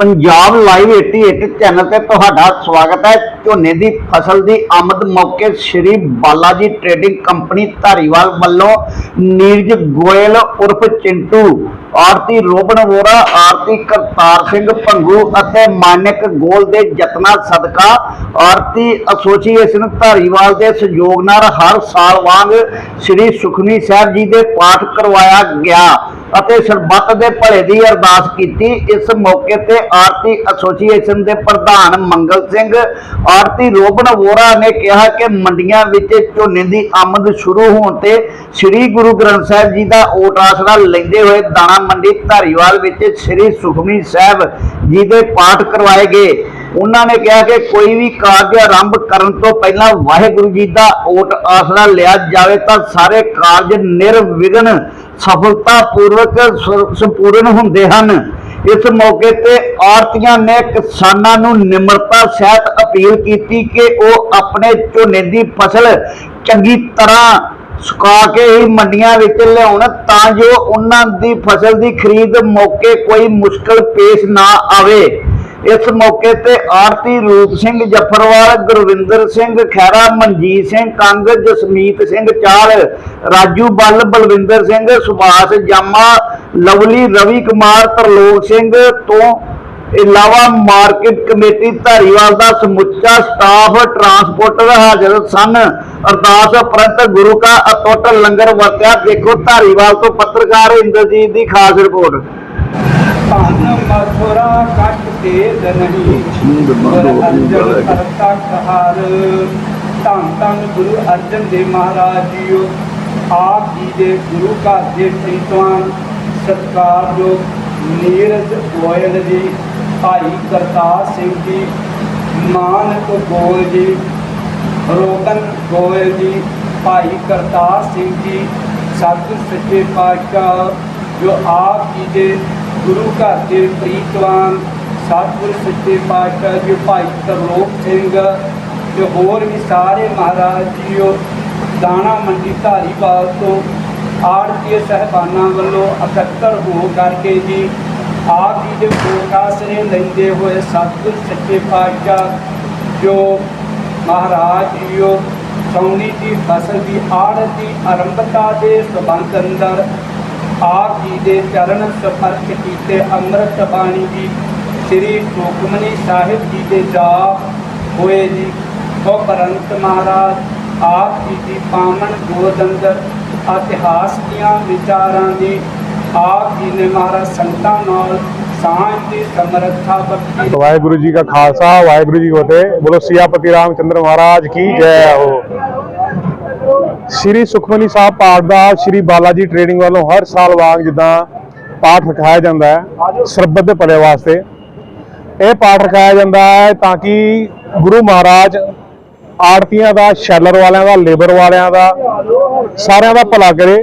Punjab live 88 channel ਤੇ ਤੁਹਾਡਾ ਸਵਾਗਤ ਹੈ। ਝੋਨੇ ਦੀ ਫਸਲ ਦੀ ਆਮਦ ਮੌਕੇ ਸ਼੍ਰੀ ਬਾਲਾਜੀ ਟਰੇਡਿੰਗ ਕੰਪਨੀ ਧਾਰੀਵਾਲ ਵੱਲੋਂ ਨੀਰਜ ਗੋਇਲ ਉਰਫ ਚਿੰਟੂ, ਆਰਤੀ ਰੋਬਨ ਵੋਰਾ, ਆਰਤੀ ਕਰਤਾਰ ਸਿੰਘ ਭੰਗੂ ਅਤੇ ਮਾਨਿਕ ਗੋਲ ਦੇ ਯਤਨਾਂ ਸਦਕਾ ਆਰਤੀ ਐਸੋਸੀਏਸ਼ਨ ਧਾਰੀਵਾਲ ਦੇ ਸਹਿਯੋਗ ਨਾਲ ਹਰ ਸਾਲ ਵਾਂਗ ਸ੍ਰੀ ਸੁਖਨੀ ਸਾਹਿਬ ਜੀ ਦੇ ਪਾਠ ਕਰਵਾਇਆ ਗਿਆ। ਅਤੇ ਸਰਬੱਤ ਦੇ ਭਲੇ ਦੀ ਅਰਦਾਸ ਕੀਤੀ। ਇਸ ਮੌਕੇ ਤੇ ਆਰਤੀ ਐਸੋਸੀਏਸ਼ਨ ਦੇ ਪ੍ਰਧਾਨ ਮੰਗਲ ਸਿੰਘ, ਆਰਤੀ ਰੋਬਨ ਵੋਰਾ ਨੇ ਕਿਹਾ ਕਿ ਮੰਡੀਆਂ ਵਿੱਚ ਝੋਨੇ ਦੀ ਆਮਦ ਸ਼ੁਰੂ ਹੋਣ ਤੇ ਸ੍ਰੀ ਗੁਰੂ ਗ੍ਰੰਥ ਸਾਹਿਬ ਜੀ ਦਾ ਓਟ ਆਸਰਾ ਲੈਂਦੇ ਹੋਏ ਦਾਣਾ ਮੰਡੀ ਧਾਰੀਵਾਲ ਵਿੱਚ ਸ੍ਰੀ ਸੁਖਮਨੀ ਸਾਹਿਬ ਜੀ ਦੇ ਪਾਠ ਕਰਵਾਏ ਗਏ। ਉਹਨਾਂ ਨੇ ਕਿਹਾ ਕਿ ਕੋਈ ਵੀ ਕਾਰਜ ਆਰੰਭ ਕਰਨ ਤੋਂ ਪਹਿਲਾਂ ਵਾਹਿਗੁਰੂ ਜੀ ਦਾ ਓਟ ਆਸਰਾ ਲਿਆ ਜਾਵੇ ਤਾਂ ਸਾਰੇ ਕਾਰਜ ਨਿਰਵਿਘਨ ਸਫਲਤਾ ਸੰਪੂਰਨ ਹੁੰਦੇ ਹਨ। ਇਸ ਮੌਕੇ ਤੇ ਆਰਤੀਆਂ ਨੇ ਕਿਸਾਨਾਂ ਨੂੰ ਨਿਮਰਤਾ ਸਹਿਤ ਅਪੀਲ ਕੀਤੀ ਕਿ ਉਹ ਆਪਣੇ ਝੋਨੇ ਦੀ ਫਸਲ ਚੰਗੀ ਤਰ੍ਹਾਂ ਸੁਕਾ ਕੇ ਹੀ ਮੰਡੀਆਂ ਵਿੱਚ ਲਿਆਉਣ ਤਾਂ ਜੋ ਉਹਨਾਂ ਦੀ ਫਸਲ ਦੀ ਖਰੀਦ ਮੌਕੇ ਕੋਈ ਮੁਸ਼ਕਲ ਪੇਸ਼ ਨਾ ਆਵੇ। ਇਸ ਮੌਕੇ ਤੇ ਆਰਤੀ ਰੂਪ ਸਿੰਘ ਜਫਰਵਾਲ, ਗੁਰਵਿੰਦਰ ਸਿੰਘ ਖੈਰਾ ਮਨਜੀਤ ਸਿੰਘ ਕੰਗ, ਜਸਮੀਤ ਸਿੰਘ ਚਾਲ, ਰਾਜੂ ਬੱਲ, ਬਲਵਿੰਦਰ ਸਿੰਘ, ਸੁਭਾਸ਼ ਜਾਮਾ, ਲਵਲੀ, ਰਵੀ ਕੁਮਾਰ, ਤਰਲੋਕ ਸਿੰਘ ਤੋਂ ਇਲਾਵਾ ਮਾਰਕੀਟ ਕਮੇਟੀ ਧਾਰੀਵਾਲ ਦਾ ਸਮੁੱਚਾ ਸਟਾਫ ਟਰਾਂਸਪੋਰਟਰ ਹਾਜ਼ਰ ਸਨ। ਅਰਦਾਸ ਉਪਰੰਤ ਗੁਰੂ ਕਾ ਅਟੁੱਟ ਲੰਗਰ ਵਰਤਿਆ। ਦੇਖੋ ਧਾਰੀਵਾਲ ਤੋਂ ਪੱਤਰਕਾਰ ਇੰਦਰਜੀਤ ਦੀ ਖਾਸ ਰਿਪੋਰਟ। ਧਨ ਮਥੁਰਾ ਕੱਟ ਨਹੀਂ ਗੁਰ ਅਰਜਨ ਕਰਤਾ ਕਹਾਰ। ਧੰਨ ਧੰਨ ਗੁਰੂ ਅਰਜਨ ਦੇਵ ਮਹਾਰਾਜ ਜੀਓ। ਆਪ ਜੀ ਦੇ ਗੁਰੂ ਘਰ ਦੇ ਪ੍ਰੀਤਵਾਨ ਸਤਿਕਾਰਯੋਗ ਨੀਰਜ ਗੋਇਲ ਜੀ ਭਾਈ ਕਰਤਾਰ ਸਿੰਘ ਜੀ ਮਾਨਕ ਗੋਇਲ ਜੀ ਰੋਗਨ ਗੋਇਲ ਜੀ ਭਾਈ ਕਰਤਾਰ ਸਿੰਘ ਜੀ ਸਤਿ ਸੱਚੇ ਪਾਤਸ਼ਾਹ ਜੋ ਆਪ ਜੀ ਦੇ ਗੁਰੂ ਘਰ ਦੇ ਪ੍ਰੀਤਵਾਨ ਸਤਿਗੁਰ ਸੱਚੇ ਪਾਤਸ਼ਾਹ ਜੀ, ਭਾਈ ਤਰਲੋਕ ਸਿੰਘ ਜੋ ਹੋਰ ਵੀ ਸਾਰੇ ਮਹਾਰਾਜ ਜੀਓ, ਦਾਣਾ ਮੰਡੀ ਧਾਰੀਵਾਲ ਤੋਂ ਆੜਤੀ ਸਹਿਬਾਨਾਂ ਵੱਲੋਂ ਇਕੱਤਰ ਹੋ ਕਰਕੇ ਜੀ, ਆਪ ਜੀ ਦੇ ਕੋਟਾਸਰੇ ਲੈਂਦੇ ਹੋਏ ਸਤਿਗੁਰ ਸੱਚੇ ਪਾਤਸ਼ਾਹ ਜੋ ਮਹਾਰਾਜ ਜੀਓ ਸੌਣੀ ਦੀ ਫਸਲ ਦੀ ਆੜਤ ਦੀ ਆਰੰਭਤਾ ਦੇ ਸਬੰਧ ਅੰਦਰ ਆਪ ਜੀ ਦੇ ਚਰਨ ਸਪਰਸ਼ ਕੀਤੇ ਅੰਮ੍ਰਿਤ ਬਾਣੀ ਜੀ, ਸ੍ਰੀ ਸੁਖਮਨੀ ਸਾਹਿਬ ਜੀ ਦੇ ਜਾਪ ਹੋਏ ਜੀ। ਉਹ ਪਰੰਤ ਮਹਾਰਾਜ, ਆਪ ਜੀ ਦੀ ਪਾਵਨ ਗੋਦ ਅੰਦਰ ਇਤਿਹਾਸ ਦੀਆਂ ਵਿਚਾਰਾਂ ਦੀ ਆਪ ਜੀ ਨੇ ਮਹਾਰਾਜ ਸੰਤਾਂ ਨਾਲ ਸਾਂਝ ਸਮਰੱਥਾ ਬਖਸ਼ੀ। ਵਾਹਿਗੁਰੂ ਜੀ ਕਾ ਖਾਲਸਾ, ਵਾਹਿਗੁਰੂ ਜੀ ਕੀ ਫਤਿਹ। ਬੋਲੋ ਸਿਆਪਤੀ ਰਾਮਚੰਦਰ ਮਹਾਰਾਜ, ਕੀ ਜੈ ਹੋ ਸ੍ਰੀ ਸੁਖਮਨੀ ਸਾਹਿਬ ਪਾਠ ਦਾ ਸ੍ਰੀ ਬਾਲਾਜੀ ਟ੍ਰੇਡਿੰਗ ਵੱਲੋਂ ਹਰ ਸਾਲ ਵਾਂਗ ਜਿੱਦਾਂ ਪਾਠ ਰਖਾਇਆ ਜਾਂਦਾ ਹੈ, ਸਰਬੱਤ ਦੇ ਭਲੇ ਵਾਸਤੇ। ਇਹ ਪਾਠ ਰਖਾਇਆ ਜਾਂਦਾ ਹੈ ਤਾਂ ਕਿ ਗੁਰੂ ਮਹਾਰਾਜ ਆੜਤੀਆਂ ਦਾ, ਸ਼ੈਲਰ ਵਾਲਿਆਂ ਦਾ, ਲੇਬਰ ਵਾਲਿਆਂ ਦਾ, ਸਾਰਿਆਂ ਦਾ ਭਲਾ ਕਰੇ।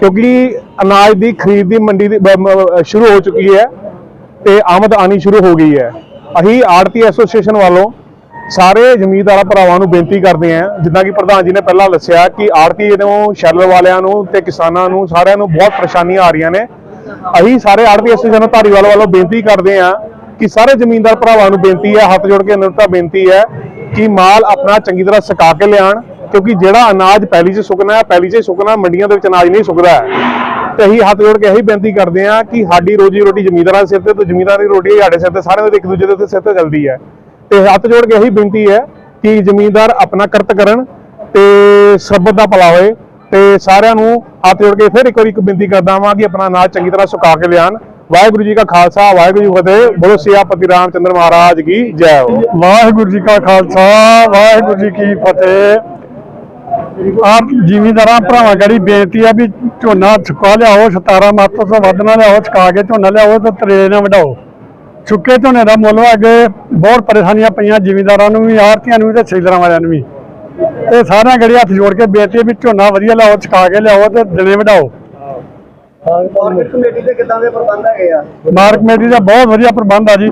ਕਿਉਂਕਿ ਅਨਾਜ ਦੀ ਖਰੀਦ ਦੀ ਮੰਡੀ ਦੀ ਸ਼ੁਰੂ ਹੋ ਚੁੱਕੀ ਹੈ ਤੇ ਆਮਦ ਆਣੀ ਸ਼ੁਰੂ ਹੋ ਗਈ ਹੈ। ਅਸੀਂ ਆੜਤੀ ਐਸੋਸੀਏਸ਼ਨ ਵੱਲੋਂ ਸਾਰੇ ਜ਼ਮੀਂਦਾਰਾਂ ਭਰਾਵਾਂ ਨੂੰ ਬੇਨਤੀ ਕਰਦੇ ਹਾਂ ਜਿੱਦਾਂ ਕਿ ਪ੍ਰਧਾਨ ਜੀ ਨੇ ਪਹਿਲਾਂ ਦੱਸਿਆ ਕਿ ਆੜਤੀ ਨੂੰ ਸ਼ੈਲਰ ਵਾਲਿਆਂ ਨੂੰ ਤੇ ਕਿਸਾਨਾਂ ਨੂੰ, ਸਾਰਿਆਂ ਨੂੰ ਬਹੁਤ ਪਰੇਸ਼ਾਨੀਆਂ ਆ ਰਹੀਆਂ ਨੇ ਅਸੀਂ ਸਾਰੇ ਆੜਤੀ ਐਸੋਸੀਏਸ਼ਨ ਧਾਰੀਵਾਲ ਵੱਲੋਂ ਬੇਨਤੀ ਕਰਦੇ ਹਾਂ ਕਿ ਸਾਰੇ ਜ਼ਮੀਂਦਾਰ ਭਰਾਵਾਂ ਨੂੰ ਬੇਨਤੀ ਹੈ, ਹੱਥ ਜੋੜ ਕੇ ਅਨੁਰਤਾ ਬੇਨਤੀ ਹੈ ਕਿ ਮਾਲ ਆਪਣਾ ਚੰਗੀ ਤਰ੍ਹਾਂ ਸੁਕਾ ਕੇ ਲਿਆਣ ਕਿਉਂਕਿ ਜਿਹੜਾ ਅਨਾਜ ਪਹਿਲੀ 'ਚ ਸੁੱਕਣਾ ਹੈ, ਪੈਲੀ 'ਚ ਹੀ ਸੁੱਕਣਾ, ਮੰਡੀਆਂ ਦੇ ਵਿੱਚ ਅਨਾਜ ਨਹੀਂ ਸੁੱਕਦਾ ਹੈ। ਤੇ ਅਸੀਂ ਹੱਥ ਜੋੜ ਕੇ ਇਹੀ ਬੇਨਤੀ ਕਰਦੇ ਹਾਂ ਕਿ ਸਾਡੀ ਰੋਜੀ ਰੋਟੀ ਜ਼ਮੀਂਦਾਰਾਂ ਦੇ ਸਿਰ ਤੇ ਤੇ ਜ਼ਮੀਂਦਾਰਾਂ ਦੀ ਰੋਟੀ ਸਾਡੇ ਸਿਰ ਤੇ, ਸਾਰਿਆਂ ਦੇ ਇੱਕ ਦੂਜੇ ਦੇ ਉੱਤੇ ਸਿਰ ਤੇ ਚੱਲਦੀ ਹੈ ਤੇ ਹੱਥ ਜੋੜ ਕੇ ਇਹੀ ਬੇਨਤੀ ਹੈ ਕਿ ਜ਼ਮੀਂਦਾਰ ਆਪਣਾ ਕਰਤ ਕਰਨ ਤੇ ਸਰਬਤ ਦਾ ਭਲਾ ਹੋਏ ਤੇ ਸਾਰਿਆਂ ਨੂੰ ਹੱਥ ਜੋੜ ਕੇ ਫਿਰ ਇੱਕ ਵਾਰੀ ਇੱਕ ਬੇਨਤੀ ਕਰਦਾ ਵਾਂ ਕਿ ਆਪਣਾ ਅਨਾਜ ਚੰਗੀ ਤਰ੍ਹਾਂ ਸੁਕਾ ਕੇ ਲਿਆਣ ਵਾਹਿਗੁਰੂ ਜੀ ਕਾ ਖਾਲਸਾ, ਵਾਹਿਗੁਰੂ ਜੀ ਕੀ ਫਤਿਹ। ਬੋਲੋ ਸਿਆਪਤੀ ਰਾਮਚੰਦਰ ਮਹਾਰਾਜ ਕੀ ਜੈ ਹੋ। ਵਾਹਿਗੁਰੂ ਜੀ ਕਾ ਖਾਲਸਾ, ਵਾਹਿਗੁਰੂ ਜੀ ਕੀ ਫਤਿਹ। ਆਪ ਜ਼ਿਮੀਂਦਾਰਾਂ ਭਰਾਵਾਂ ਕਰੀ ਬੇਨਤੀ ਆ ਵੀ ਝੋਨਾ ਸੁਕਾ ਲਿਆਓ 17 ਮੱਤ ਤੋਂ ਵੱਧ ਨਾ ਲਿਆਓ, ਸੁਕਾ ਕੇ ਝੋਨਾ ਲਿਆਓ ਤੇ ਤਰੇ ਨਾ ਵਢਾਓ। ਸੁੱਕੇ ਝੋਨੇ ਦਾ ਮੁੱਲ ਅੱਗੇ ਬਹੁਤ ਪਰੇਸ਼ਾਨੀਆਂ ਪਈਆਂ ਜ਼ਿਮੀਂਦਾਰਾਂ ਨੂੰ ਵੀ ਆੜਤੀਆਂ ਨੂੰ ਵੀ ਤੇ ਸੇਲਰਾਂ ਵਾਲਿਆਂ ਨੂੰ ਵੀ। ਤੇ ਸਾਰਿਆਂ ਗੜੀ ਹੱਥ ਜੋੜ ਕੇ ਬੇਨਤੀ ਆ ਵੀ ਝੋਨਾ ਵਧੀਆ ਲਿਆਓ ਸੁਕਾ ਕੇ ਲਿਆਓ ਤੇ ਦਿਨੇ ਵਡਾਓ ਮਾਰਕੀਟ ਕਮੇਟੀ ਦੇ ਕਿਦਾਂ ਦੇ ਪ੍ਰਬੰਧ ਹੈਗੇ ਆ? ਮਾਰਕ ਕਮੇਟੀ ਦਾ ਬਹੁਤ ਵਧੀਆ ਪ੍ਰਬੰਧ ਆ ਜੀ।